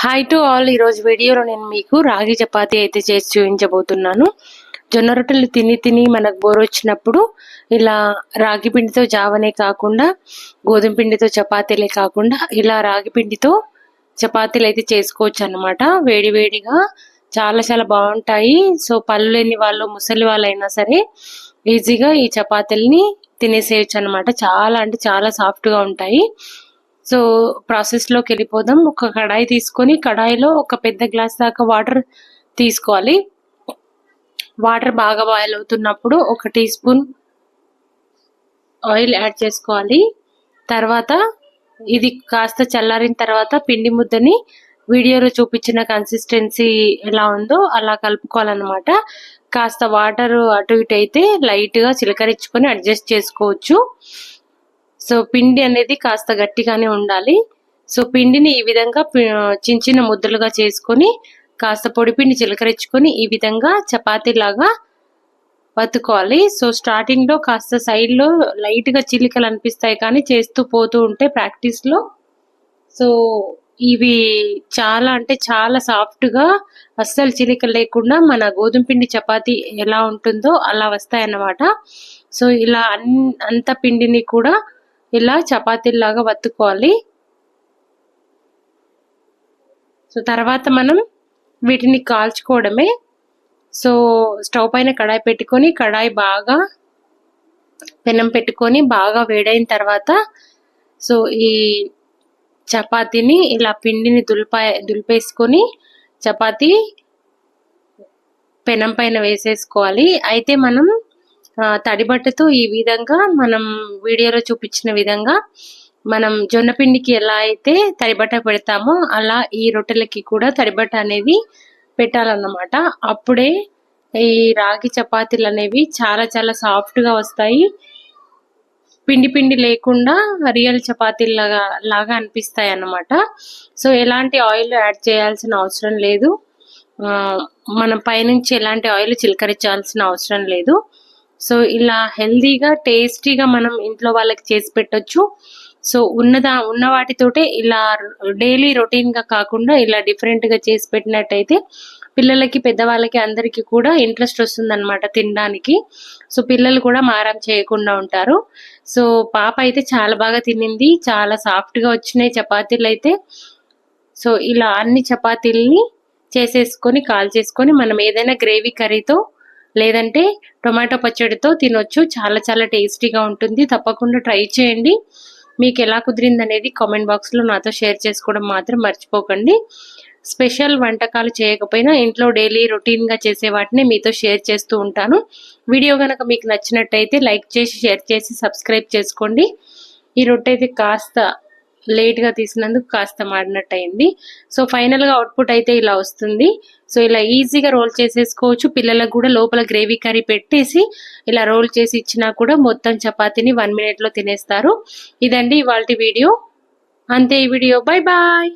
Hi to all ఈరోజు వీడియోలో నేను మీకు రాగి చపాతి అయితే చేసి చూపించబోతున్నాను. జొన్న రొట్టెలు తిని తిని మనకు బోర్ వచ్చినప్పుడు ఇలా రాగి పిండితో జావనే కాకుండా గోధుమ పిండితో చపాతీలే కాకుండా ఇలా రాగి పిండితో చపాతీలు అయితే చేసుకోవచ్చు అనమాట వేడివేడిగా చాలా చాలా బాగుంటాయి. సో పళ్ళు లేని వాళ్ళు ముసలి వాళ్ళైనా సరే ఈజీగా ఈ చపాతీలని తినేసేయచ్చు అనమాట చాలా అంటే చాలా సాఫ్ట్గా ఉంటాయి. సో ప్రాసెస్లోకి వెళ్ళిపోదాం. ఒక కడాయి తీసుకొని కడాయిలో ఒక పెద్ద గ్లాస్ దాకా వాటర్ తీసుకోవాలి. వాటర్ బాగా బాయిల్ అవుతున్నప్పుడు ఒక టీ స్పూన్ ఆయిల్ యాడ్ చేసుకోవాలి. తర్వాత ఇది కాస్త చల్లారిన తర్వాత పిండి ముద్దని వీడియోలో చూపించిన కన్సిస్టెన్సీ ఎలా ఉందో అలా కలుపుకోవాలన్నమాట. కాస్త వాటర్ అటు ఇటు అయితే లైట్గా చిలకరించుకొని అడ్జస్ట్ చేసుకోవచ్చు. సో పిండి అనేది కాస్త గట్టిగానే ఉండాలి. సో పిండిని ఈ విధంగా చిన్న చిన్న ముద్దలుగా చేసుకొని కాస్త పొడి పిండి చిలకరించుకొని ఈ విధంగా చపాతీలాగా బతుకోవాలి వత్తుకోవాలి. సో స్టార్టింగ్లో కాస్త సైడ్లో లైట్గా చిలికలు అనిపిస్తాయి కానీ చేస్తూ పోతూ ఉంటే ప్రాక్టీస్లో సో ఇవి చాలా అంటే చాలా సాఫ్ట్గా అస్సలు చిలిక లేకుండా మన గోధుమ పిండి చపాతి ఎలా ఉంటుందో అలా వస్తాయి అన్నమాట సో ఇలా అన్ అంత పిండిని కూడా ఇలా చపాతీలాగా వత్తుకోవాలి. సో తర్వాత మనం వీటిని కాల్చుకోవడమే. సో స్టవ్ పైన కడాయి పెట్టుకొని కడాయి బాగా పెనం పెట్టుకొని బాగా వేడైన తర్వాత సో ఈ చపాతీని ఇలా పిండిని దులిపా దులిపేసుకొని చపాతీ పెనం పైన వేసేసుకోవాలి. అయితే మనం తడిబట్టతో ఈ విధంగా మనం వీడియోలో చూపించిన విధంగా మనం జొన్నపిండికి ఎలా అయితే తడిబట్ట పెడతామో అలా ఈ రొట్టెలకి కూడా తడిబట్ట అనేది పెట్టాలన్నమాట. అప్పుడే ఈ రాగి చపాతీలు అనేవి చాలా చాలా సాఫ్ట్గా వస్తాయి. పిండి పిండి లేకుండా రియల్ చపాతీలు లాగా లాగా అనిపిస్తాయి అన్నమాట. సో ఎలాంటి ఆయిల్ యాడ్ చేయాల్సిన అవసరం లేదు. మనం పైనుంచి ఎలాంటి ఆయిల్ చిలకరించాల్సిన అవసరం లేదు. సో ఇలా హెల్దీగా టేస్టీగా మనం ఇంట్లో వాళ్ళకి చేసి పెట్టచ్చు. సో ఉన్నదా ఉన్న వాటితోటే ఇలా డైలీ రొటీన్గా కాకుండా ఇలా డిఫరెంట్గా చేసి పెట్టినట్టయితే పిల్లలకి పెద్దవాళ్ళకి అందరికీ కూడా ఇంట్రెస్ట్ వస్తుందన్నమాట తినడానికి. సో పిల్లలు కూడా మారం చేయకుండా ఉంటారు. సో పాప అయితే చాలా బాగా తినింది. చాలా సాఫ్ట్గా వచ్చినాయి చపాతీలు అయితే. సో ఇలా అన్ని చపాతీలని చేసేసుకొని కాల్ చేసుకొని మనం ఏదైనా గ్రేవీ కర్రీతో లేదంటే టొమాటో పచ్చడితో తినొచ్చు. చాలా చాలా టేస్టీగా ఉంటుంది. తప్పకుండా ట్రై చేయండి. మీకు ఎలా కుదిరింది అనేది కామెంట్ బాక్స్లో నాతో షేర్ చేసుకోవడం మాత్రం మర్చిపోకండి. స్పెషల్ వంటకాలు చేయకపోయినా ఇంట్లో డైలీ రొటీన్గా చేసే వాటిని మీతో షేర్ చేస్తూ ఉంటాను. వీడియో కనుక మీకు నచ్చినట్టయితే లైక్ చేసి షేర్ చేసి సబ్స్క్రైబ్ చేసుకోండి. ఈ రొట్టె అయితే కాస్త లేట్గా తీసినందుకు కాస్త మాడినట్టు అయింది. సో ఫైనల్గా అవుట్పుట్ అయితే ఇలా వస్తుంది. సో ఇలా ఈజీగా రోల్ చేసేసుకోవచ్చు. పిల్లలకు కూడా లోపల గ్రేవీ కర్రీ పెట్టేసి ఇలా రోల్ చేసి ఇచ్చినా కూడా మొత్తం చపాతీని వన్ మినిట్లో తినేస్తారు. ఇదండి ఇవాళ వీడియో. అంతే ఈ వీడియో. Bye bye.